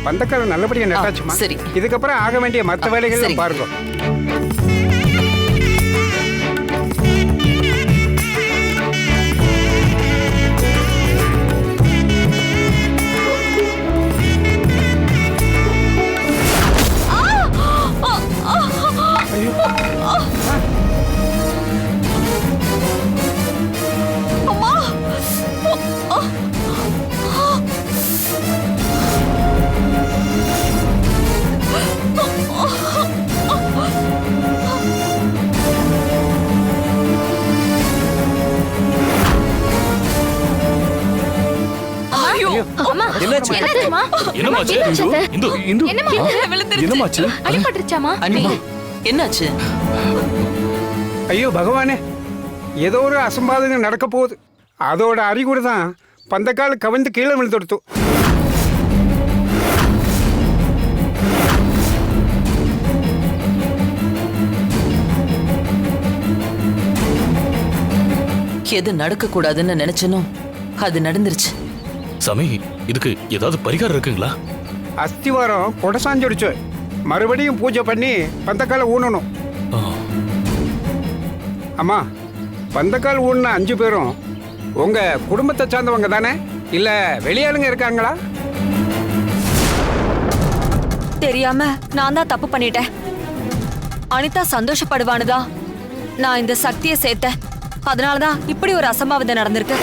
அம்மா பந்தக்கார நல்லபடியா நட்டாச்சுமா சரி. இதுக்கப்புறம் ஆக வேண்டிய மற்ற வேலைகள். பாருங்க என்னாச்சு அத்தை? இந்து இந்து. என்னம்மா? என்னமாச்சு அடிபட்டுருச்சாமா அண்ணி என்னாச்சு? ஐயோ பகவானே. ஏதோ ஒரு அசம்பாதகம் நடக்க போகுது. அதோட அறிகுறி தான் பந்தக்கால் கவிழ்ந்து கீழே விழுந்துடுத்து. எது நடக்க கூடாதுன்னு நினைச்சனோ? அது நடந்துருச்சு. சாமி இதுக்கு ஏதாவது பரிகாரம் இருக்குங்களா? அஸ்திவாரம் கொடசாஞ்சிடுச்சு மறுபடியும் பூஜை பண்ணி பந்தக்கால ஊனணும். அம்மா பந்தக்கால் ஊன்னா அஞ்சு பேரும் உங்க குடும்பத்தை சார்ந்தவங்க தானே? இல்ல வெளியாளுங்க இருக்காங்களா? தெரியாம நான் தான் தப்பு பண்ணிட்டேன். அனிதா சந்தோஷப்படுவானுதா. நான் இந்த சக்தியை சேர்த்தேன். அதனாலதான் இப்படி ஒரு அசம்பாவிதம் நடந்திருக்கு.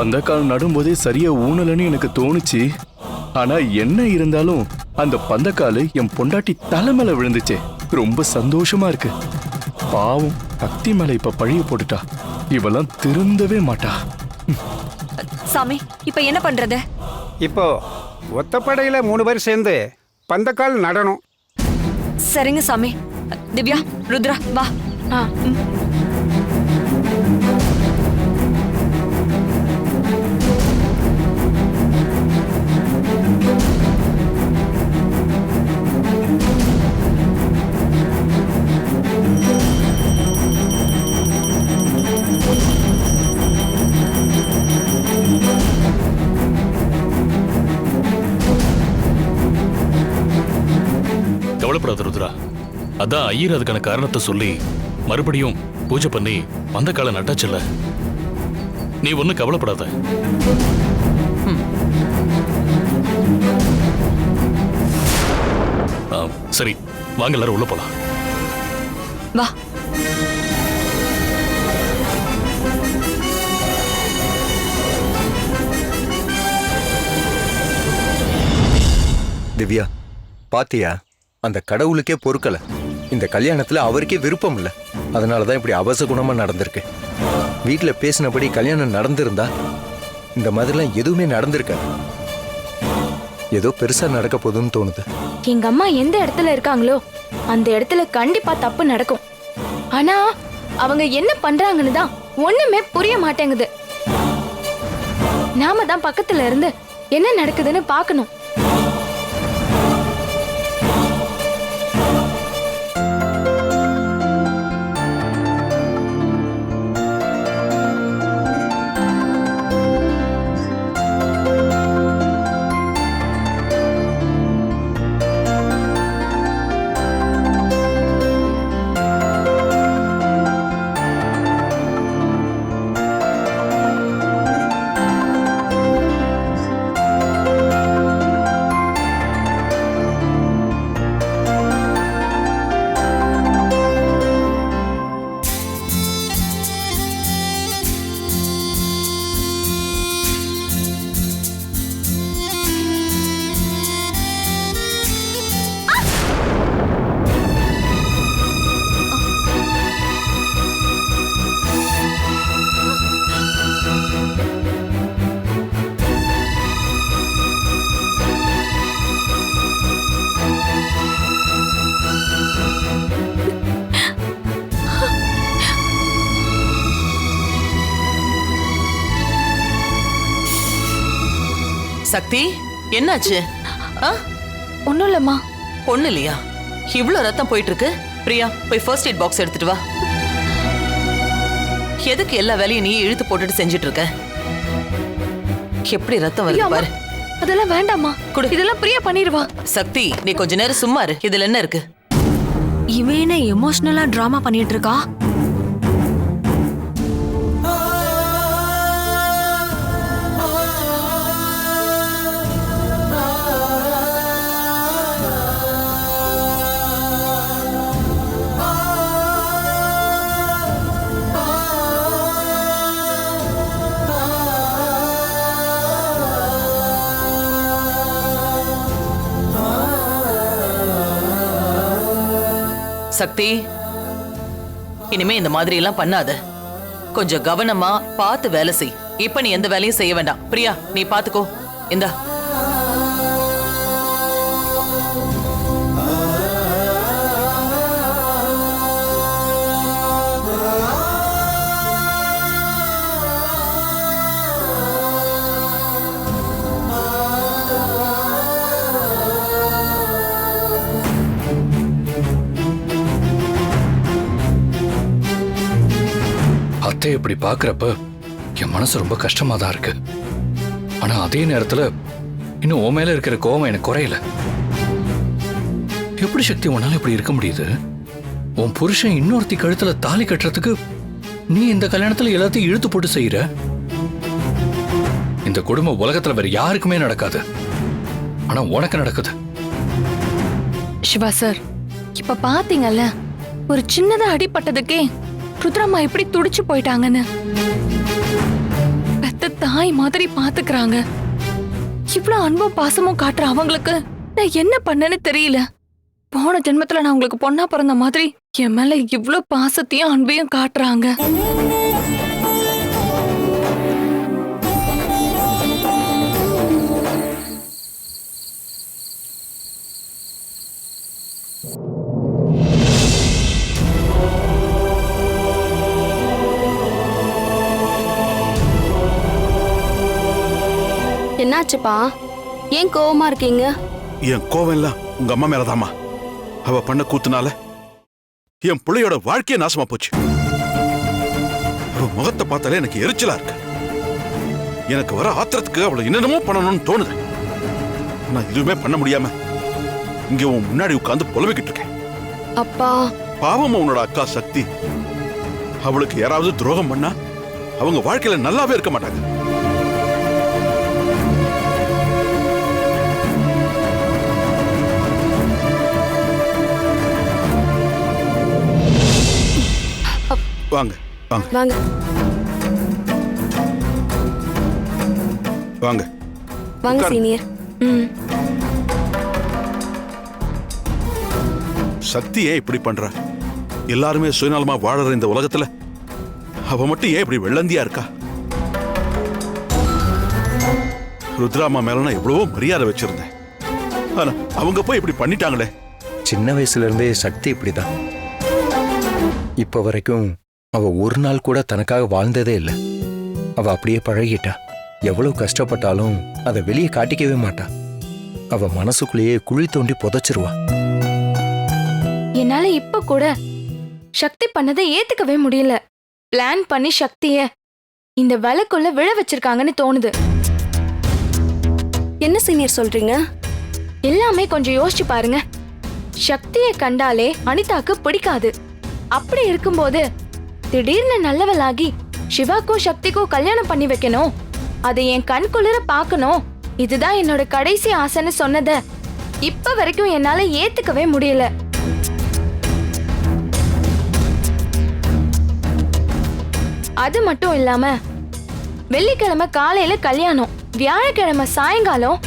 அந்த கால் நடும்போதே சரியா ஊனலன்னு எனக்கு தோணுச்சு. ஆனா என்ன இருந்தாலும் அந்த பந்தக்காலு என் பொண்டாட்டி தலை மேல விழுந்துச்சே. ரொம்ப சந்தோஷமா இருக்கு. பாவம் பக்தி மேல இப்ப பழிய போட்டுட்டா. இவெல்லாம் திருந்தவே மாட்டா. சாமி இப்ப என்ன பண்றது? இப்போ ஒத்தப்படையில மூணு பேர் சேர்ந்து பந்தக்கால் நடணும். சரிங்க சாமி. திவ்யா ருத்ரா வா. ஆ. அதான் ஐயர் அதுக்கான காரணத்தை சொல்லி மறுபடியும் பூஜை பண்ணி வந்த காலை நட்டாச்சுல்ல? நீ ஒன்னும் கவலைப்படாத. ஆ, சரி வாங்க எல்லாரும் உள்ள போலாம். வா. திவ்யா பாத்தியா? அந்த கடவுளுக்கே பொறுக்கல. இந்த கல்யாணத்துல அவருக்கே விருப்பம் இல்ல. அதனாலதான் இப்படி அவசகுணமா நடந்திருக்கு. வீட்டுல பேசினபடி கல்யாணம் நடந்திருந்தா இந்த மாதிரிலாம் எதுவுமே நடந்திருக்காது. ஏதோ பெருசா நடக்க போகுதுன்னு தோணுது. எங்க அம்மா எந்த இடத்துல இருக்காங்களோ அந்த இடத்துல கண்டிப்பா தப்பு நடக்கும். ஆனா அவங்க என்ன பண்றாங்கன்னு தான் ஒண்ணுமே புரிய மாட்டேங்குது. நாம தான் பக்கத்துல இருந்து என்ன நடக்குதுன்னு பார்க்கணும். சக்தி என்னாச்சு? ஆ? ஒன்றும் இல்லைம்மா பொண்ணு இல்லையா? இவ்ளோ ரத்தம் போயிட்டு இருக்கு பிரியா போய் ஃபர்ஸ்ட் எய்ட் பாக்ஸ் எடுத்துட்டு வா. எதுக்கு எல்லா வேலையும் நீ இழுத்து போட்டுட்டு செஞ்சுட்டு இருக்க எப்படி ரத்தம் வருது. பாரு. அதெல்லாம் வேண்டாம்மா. குடு. இதெல்லாம் பிரியா பண்ணிடுவா. சக்தி நீ கொஞ்ச நேரம் சும்மா இரு. இதுல என்ன இருக்கு? இவன் என்ன எமோஷனலா டிராமா பண்ணிட்டு இருக்கா? சக்தி. இனிமே இந்த மாதிரி எல்லாம் பண்ணாத. கொஞ்சம் கவனமா பார்த்து வேலை செய். இப்ப நீ எந்த வேலையும் செய்ய வேண்டாம். பிரியா நீ பாத்துக்கோ இந்தா. அத்தை இப்படி பாக்குறப்ப என் மனசு ரொம்ப கஷ்டமாக தான் இருக்கு. ஆனா அதே நேரத்துல இன்னும் உன் மேலே இருக்கிற கோவம் எனக்கு குறையல. எப்படி சக்தி உன்னால இப்படி இருக்க முடியுது? உன் புருஷன் இன்னொருத்தி கழுத்துல தாலி கட்டுறதுக்கு நீ இந்த கல்யாணத்துல எல்லாத்தையும் இழுத்து போட்டு செய்யற இந்த குடும்பம் உலகத்துல வேற யாருக்குமே நடக்காது. ஆனா உனக்கு நடக்குது. சிவா சார் இப்ப பாத்தீங்கல்ல ஒரு சின்னதா அடிபட்டதுக்கே ருத்ரம்மா எப்படி துடிச்சு போயிட்டாங்கன்னு. பெத்த தாய் மாதிரி பாத்துக்கிறாங்க. இவ்வளவு அன்பும் பாசமும் காட்டுற அவங்களுக்கு நான் என்ன பண்ணேன்னு தெரியல. போன ஜென்மத்துல நான் உங்களுக்கு பொண்ணா பிறந்த மாதிரி என் மேல இவ்வளவு பாசத்தையும் அன்பையும் காட்டுறாங்க. என்னாச்சுப்பா ஏன் கோவமா இருக்கீங்க? என் கோவம் எல்லாம் உங்க அம்மா மேலதாம்மா? அவ பண்ண கூத்துனால என் பிள்ளையோட வாழ்க்கையே நாசமா போச்சு. அவ முகத்தை பார்த்தாலே எனக்கு எரிச்சலா இருக்கு. எனக்கு வர ஆத்திரத்துக்கு அவளை என்னென்னமோ பண்ணணும்னு தோணுது. நான் எதுவுமே பண்ண முடியாம இங்க உன் முன்னாடி உட்கார்ந்து புலம்பிக்கிட்டு இருக்கேன். அப்பா. பாவம் உன்னோட அக்கா சக்தி. அவளுக்கு யாராவது துரோகம் பண்ணா அவங்க வாழ்க்கையில நல்லாவே இருக்க மாட்டாங்க. வாங்க வாங்க. வாங்க. வாங்க. வாங்க. சீனியர். ம். சக்தி ஏன் இப்படி பண்றா? எல்லாருமே சுயநலமா வாழற இந்த உலகத்துல? அவ மட்டும் ஏன் இப்படி வெள்ளந்தியா இருக்கா? ருத்ராமா மேல நான் எவ்வளவோ மரியாதை வச்சிருந்தேன். ஆனா அவங்க போய் இப்படி பண்ணிட்டாங்களே. சின்ன வயசுல இருந்தே சக்தி இப்படிதான். இப்ப வரைக்கும் அவ ஒரு நாள் கூட தனக்காக வாழ்ந்ததே இல்லை. அவ அப்படியே பழகிட்டா. எவ்வளவு கஷ்டப்பட்டாலும் அதை வெளியே காட்டிக்கவே மாட்டா. அவ மனசுக்குள்ளேயே குழி தோண்டி புதைச்சிருவா. என்னால இப்ப கூட சக்தி பண்ணதை ஏத்துக்கவே முடியல. பிளான் பண்ணி சக்திய இந்த வலைக்குள்ள விழ வச்சிருக்காங்கன்னு தோணுது. என்ன சீனியர் சொல்றீங்க? எல்லாமே கொஞ்சம் யோசிச்சு பாருங்க. சக்தியை கண்டாலே அனிதாக்கு பிடிக்காது. அப்படி இருக்கும்போது திடீர்னு நல்லவளாகி சிவாக்கும் சக்திக்கும் கல்யாணம் பண்ணி வைக்கணும். அதை என் கண் குளிர பார்க்கணும். இதுதான் என்னோட கடைசி ஆசைன்னு சொன்னத இப்ப வரைக்கும் என்னால ஏத்துக்கவே முடியல. அது மட்டும் இல்லாம வெள்ளிக்கிழமை காலையில கல்யாணம் வியாழக்கிழமை சாயங்காலம்.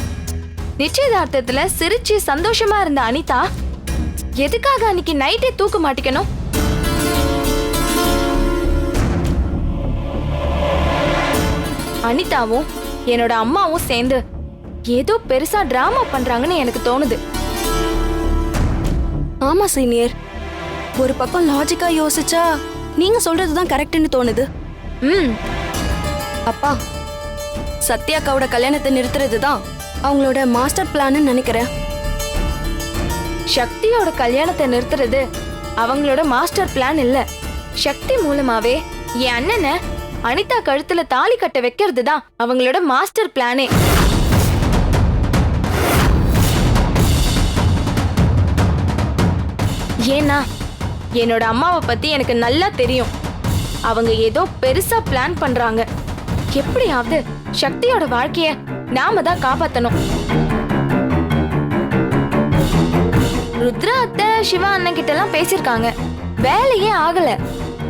நிச்சயதார்த்தத்துல சிரிச்சு சந்தோஷமா இருந்த அனிதா எதுக்காக அன்னைக்கு நைட்டே தூக்க மாட்டிக்கணும்? அனிதாவும் என்னோட அம்மாவும் சேர்ந்து ஏதோ பெருசா டிராமா பண்றாங்கன்னு எனக்கு தோணுது. ஆமா சீனியர் ஒரு பக்கம் லாஜிக்கா யோசிச்சா நீங்க சொல்றதுதான் கரெக்ட்னு தோணுது. ம். அப்பா சத்யாக்காவோட கல்யாணத்தை நிறுத்துறது தான் அவங்களோட மாஸ்டர் பிளான்னு நினைக்கிறேன். சக்தியோட கல்யாணத்தை நிறுத்துறது அவங்களோட மாஸ்டர் பிளான் இல்ல. சக்தி மூலமாவே என் அண்ணனை அனிதா கழுத்துல தாலி கட்ட வைக்கிறது தான் அவங்களோட மாஸ்டர் பிளானே. ஏன்னா என்னோட அம்மாவை பத்தி எனக்கு நல்லா தெரியும். அவங்க ஏதோ பெருசா பிளான் பண்றாங்க. எப்படியாவது சக்தியோட வாழ்க்கைய நாம தான் காப்பாத்தணும். ருத்ரா அத்தை சிவா அண்ணன் கிட்ட எல்லாம் பேசியிருக்காங்க. வேலையே ஆகல.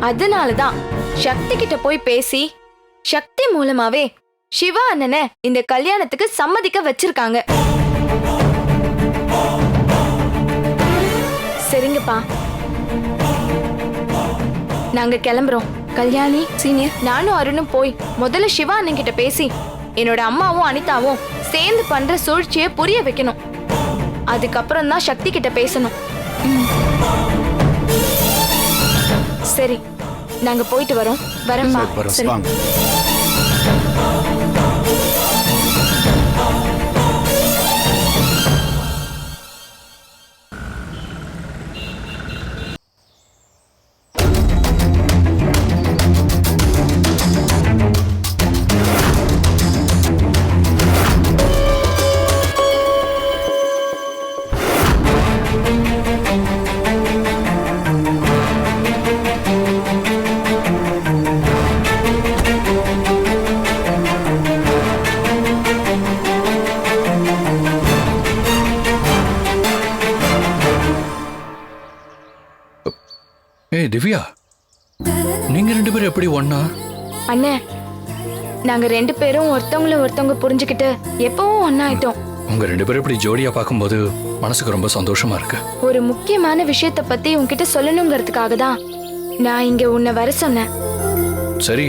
அதனால தான் சக்தி கிட்ட போய் பேசி சக்தி மூலமாவே சிவா அண்ணனை இந்த கல்யாணத்துக்கு சம்மதிக்க வச்சிருக்காங்க. சரிங்கப்பா. நாங்க கிளம்புறோம். கல்யாணி சீனியர் நானும் அருணும் போய் முதல்ல சிவா அண்ணன் கிட்ட பேசி என்னோட அம்மாவும் அனிதாவும் சேர்ந்து பண்ற சூழ்ச்சியை புரிய வைக்கணும். அதுக்கப்புறம் தான் சக்தி கிட்ட பேசணும் சரி. நாங்க போயிட்டு வரோம். வரேம்மா. சரி வாங்க. எப்படி ஒண்ணா? அண்ணே நாங்க ரெண்டு பேரும் ஒருத்தவங்கள ஒருத்தவங்க புரிஞ்சுக்கிட்டு எப்பவும் ஒன்னாயிட்டோம் உங்க ரெண்டு பேரும் இப்படி ஜோடியா பார்க்கும்போது மனசுக்கு ரொம்ப சந்தோஷமா இருக்கு. ஒரு முக்கியமான விஷயத்த பத்தி உன்கிட்ட சொல்லணுங்கிறதுக்காக தான் நான் இங்க உன்னை வர சொன்னேன். சரி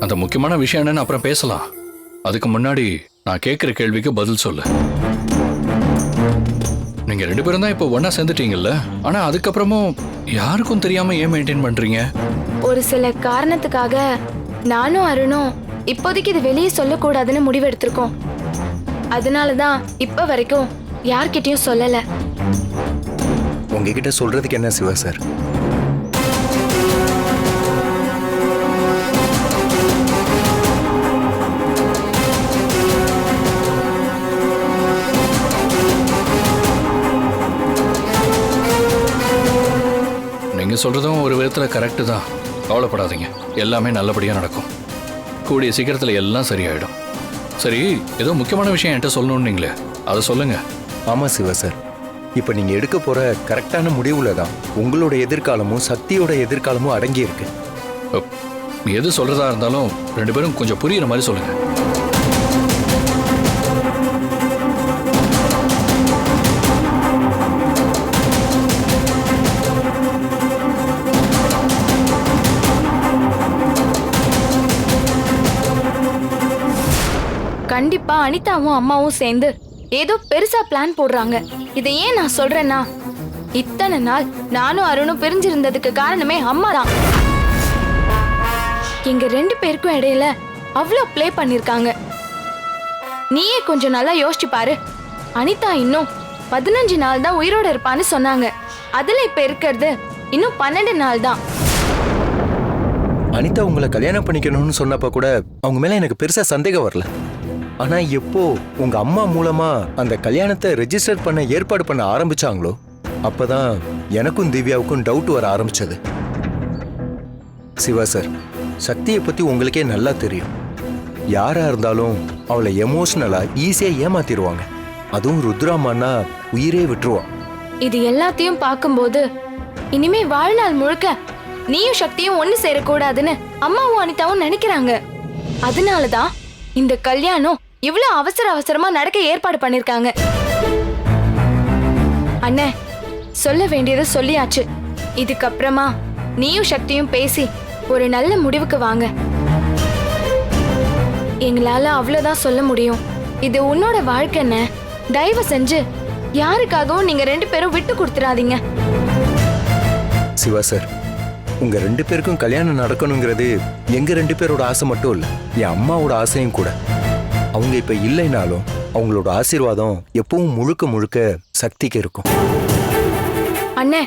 அந்த முக்கியமான விஷயம் என்னன்னு அப்புறம் பேசலாம். அதுக்கு முன்னாடி நான் கேட்குற கேள்விக்கு பதில் சொல்லு. நீங்க ரெண்டு பேரும் தான் இப்போ ஒண்ணா சேர்ந்துட்டீங்கல்ல? ஆனா அதுக்கப்புறமும் யாருக்கும் தெரியாம ஏன் மெயின்டைன் பண்றீங்க? ஒரு சில காரணத்துக்காக நானும் அருணும் இப்போதைக்கு இது வெளியே சொல்லக்கூடாதுன்னு முடிவெடுத்திருக்கோம். அதனால தான் இப்ப வரைக்கும் யார்கிட்டயும் சொல்லல. உங்ககிட்ட சொல்றதுக்கு என்ன சிவா சார்? நீங்க சொல்றதும் ஒரு விதத்துல கரெக்டு தான். கவலைப்படாதீங்க. எல்லாமே நல்லபடியா நடக்கும். கூடிய சீக்கிரத்துல எல்லாம் சரியாயிடும். சரி ஏதோ முக்கியமான விஷயம் என்கிட்ட சொல்லணும்னீங்களே. அதை சொல்லுங்க. ஆமா சிவா சார். இப்போ நீங்க எடுக்க போற கரெக்டான முடிவுல தான் உங்களோட எதிர்காலமும் சக்தியோட எதிர்காலமும் அடங்கி இருக்கு அப், எது சொல்றதா இருந்தாலும் ரெண்டு பேரும் கொஞ்சம் புரியுற மாதிரி சொல்லுங்க. அனிதாவும் அம்மாவும் சேர்ந்து ஏதோ பெருசா பிளான் போடுறாங்க. இதை ஏன் நான் சொல்றேன்னா இத்தனை நாள் நானும் அருணும் பிரிஞ்சிருந்ததுக்கு காரணமே அம்மா தான். எங்க ரெண்டு பேருக்கும் இடையில அவ்வளோ ப்ளே பண்ணிருக்காங்க. நீயே கொஞ்சம் நல்லா யோசிச்சு பாரு. அனிதா இன்னும் பதினஞ்சு நாள் தான் உயிரோட இருப்பான்னு சொன்னாங்க. அதுல இப்ப இருக்கிறது இன்னும் பன்னெண்டு நாள் தான். அனிதா உங்களை கல்யாணம் பண்ணிக்கணும்னு சொன்னப்ப கூட அவங்க மேல எனக்கு பெருசா சந்தேகம் வரல. ஆனா எப்போ உங்க அம்மா மூலமா அந்த கல்யாணத்தை ரெஜிஸ்டர் பண்ண ஏற்பாடு பண்ண ஆரம்பிச்சாங்களோ அப்பதான் எனக்கும் திவ்யாவுக்கும் டவுட் வர ஆரம்பிச்சது. சிவா சார் சக்தியை பத்தி உங்களுக்கே நல்லா தெரியும். யாரா இருந்தாலும் அவளை எமோஷனலா ஈஸியா ஏமாத்திடுவாங்க. அதுவும் ருத்ராமான்னா உயிரே விட்டுருவான். இது எல்லாத்தையும் பார்க்கும்போது இனிமே வாழ்நாள் முழுக்க நீயும் சக்தியும் ஒன்னு சேரக்கூடாதுன்னு அம்மாவும் அனிதாவும் நினைக்கிறாங்க. அதனாலதான் இந்த கல்யாணம் இவ்வளவு அவசர அவசரமா நடக்க ஏற்பாடு பண்ணிருக்காங்க. அண்ணே சொல்ல வேண்டியதை சொல்லியாச்சு. இதுக்கப்புறமா நீயும் சக்தியும் பேசி ஒரு நல்ல முடிவுக்கு வாங்க. எங்களால அவ்வளவுதான் சொல்ல முடியும். இது உன்னோட வாழ்க்கைன்னு தயவு செஞ்சு யாருக்காகவும் நீங்க ரெண்டு பேரும் விட்டு கொடுத்துடாதீங்க சிவா சார் உங்க ரெண்டு பேருக்கும் கல்யாணம் நடக்கணுங்கிறது எங்க ரெண்டு பேரோட ஆசை மட்டும் இல்ல என் அம்மாவோட ஆசையும் கூட. அவங்க இப்ப இல்லைனாலும் அவங்களோட ஆசீர்வாதம் எப்பவும் முழுக்க முழுக்க சக்திக்கு இருக்கும். அண்ணே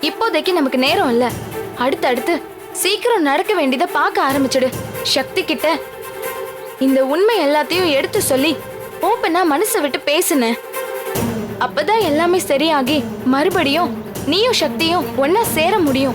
இப்போதைக்கு நமக்கு நேரம் இல்ல. அடுத்து சீக்கிரம் நடக்க வேண்டியதை பார்க்க ஆரம்பிச்சிடு. சக்தி கிட்ட இந்த உண்மை எல்லாத்தையும் எடுத்து சொல்லி ஓப்பனா மனசை விட்டு பேசுன. அப்பதான் எல்லாமே சரியாகி மறுபடியும் நீயும் சக்தியும் ஒன்னா சேர முடியும்.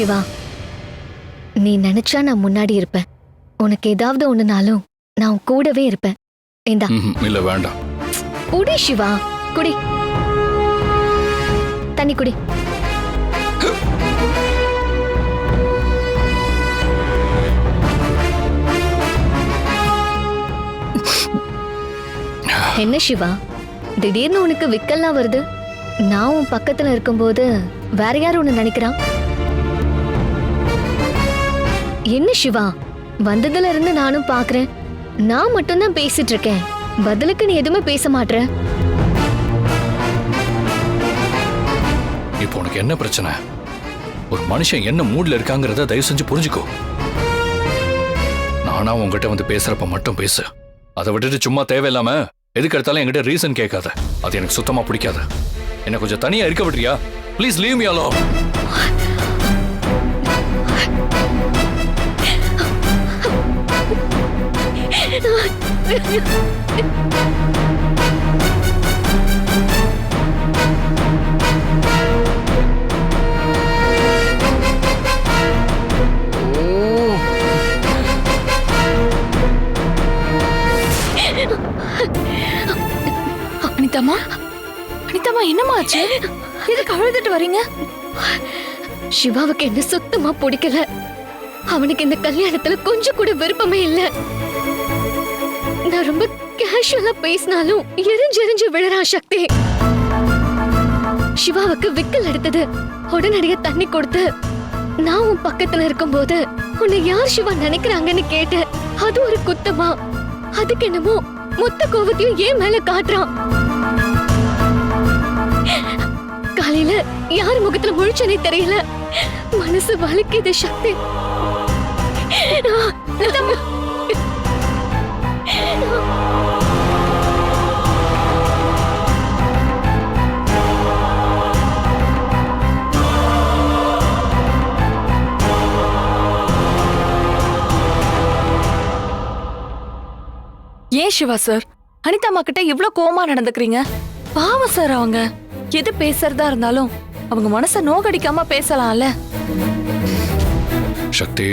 சிவா. நீ நினைச்சா நான் முன்னாடி இருப்பேன். உனக்கு ஏதாவது ஒண்ணுனாலும் நான் உன் கூடவே இருப்பேன். இந்தா. இல்ல வேண்டாம். குடி சிவா. குடி. தண்ணி குடி. என்ன சிவா? திடீர்னு உனக்கு விக்கல்லாம் வருது? நான் உன் பக்கத்துல இருக்கும்போது வேற யார் உன்னை நினைக்கிறான் என்ன சிவா? வந்ததுல இருந்து நானும் பாக்குறேன். நான் மட்டும்தான் பேசிட்டு இருக்கேன் பதிலுக்கு நீ எதுவுமே பேச மாட்ற? இப்போ உனக்கு என்ன பிரச்சனை? ஒரு மனுஷன் என்ன மூட்ல இருக்காங்கிறத தயவு செஞ்சு புரிஞ்சுக்கோ. நானா உங்ககிட்ட வந்து பேசுறப்ப மட்டும் பேசு. அதை விட்டுட்டு சும்மா தேவையில்லாம எதுக்கு எடுத்தாலும் என்கிட்ட ரீசன் கேட்காத. அது எனக்கு சுத்தமா பிடிக்காது. என்ன கொஞ்சம் தனியா இருக்க விடுறியா? ப்ளீஸ் லீவ் மீ அலோ அனிதாமா? அனிதாமா என்னம்மா ஆச்சு? எதுக்கு அழுதுட்டு வரீங்க? சிவாவுக்கு என்ன சுத்தமா பிடிக்கல. அவனுக்கு இந்த கல்யாணத்துல கொஞ்சம் கூட விருப்பமே இல்ல. நான் ரொம்ப கேஷுவலா பேசினாலும் எரிஞ்சு எரிஞ்சு விழறான் சக்தி. சிவாவுக்கு விக்கல் எடுத்தது உடனடியா தண்ணி கொடுத்து நான் உன் பக்கத்துல இருக்கும்போது உன்னை யார் சிவா நினைக்கிறாங்கன்னு கேட்டு அது ஒரு குத்தமா? அதுக்கு என்னமோ மொத்த கோவத்தையும் ஏன் மேல காட்டுறான்? காலையில யார் முகத்துல முழிச்சனே தெரியல. மனசு வலிக்குது சக்தி. ஏன் சிவா சார் அனிதா அம்மா கிட்ட இவ்வளவு கோமா நடந்துக்கிறீங்க? பாவம் சார் அவங்க. எது பேசுறதா இருந்தாலும் அவங்க மனச நோகடிக்காம பேசலாம்ல. சக்தி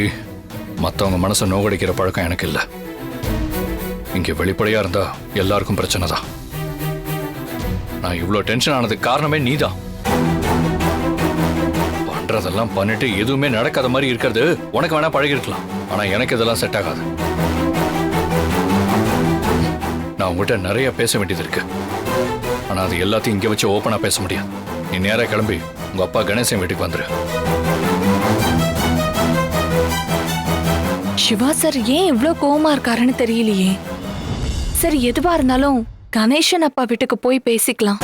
மத்தவங்க மனசை நோகடிக்கிற பழக்கம் எனக்கு இல்லை. இங்கே வெளிப்படையா இருந்தா எல்லாருக்கும் பிரச்சனை தான் நான் இவ்ளோ டென்ஷன் ஆனதுக்கு காரணமே நீதான். பண்றதெல்லாம் பண்ணிட்டு எதுவுமே நடக்காத மாதிரி இருக்கிறது உனக்கு வேணா பழகிருக்கலாம். ஆனா எனக்கு இதெல்லாம் செட் ஆகாது. நான் உங்ககிட்ட நிறைய பேச வேண்டியது இருக்கு. ஆனா அது எல்லாத்தையும் இங்க வச்சு ஓப்பனா பேச முடியாது. நீ நேராக கிளம்பி உங்க அப்பா கணேசன் வீட்டுக்கு வந்துரு. சிவா சார் ஏன் இவ்ளோ கோவமா இருக்காருன்னு தெரியலையே? சரி எதுவா இருந்தாலும் கணேசன் அப்பா வீட்டுக்கு போய் பேசிக்கலாம்.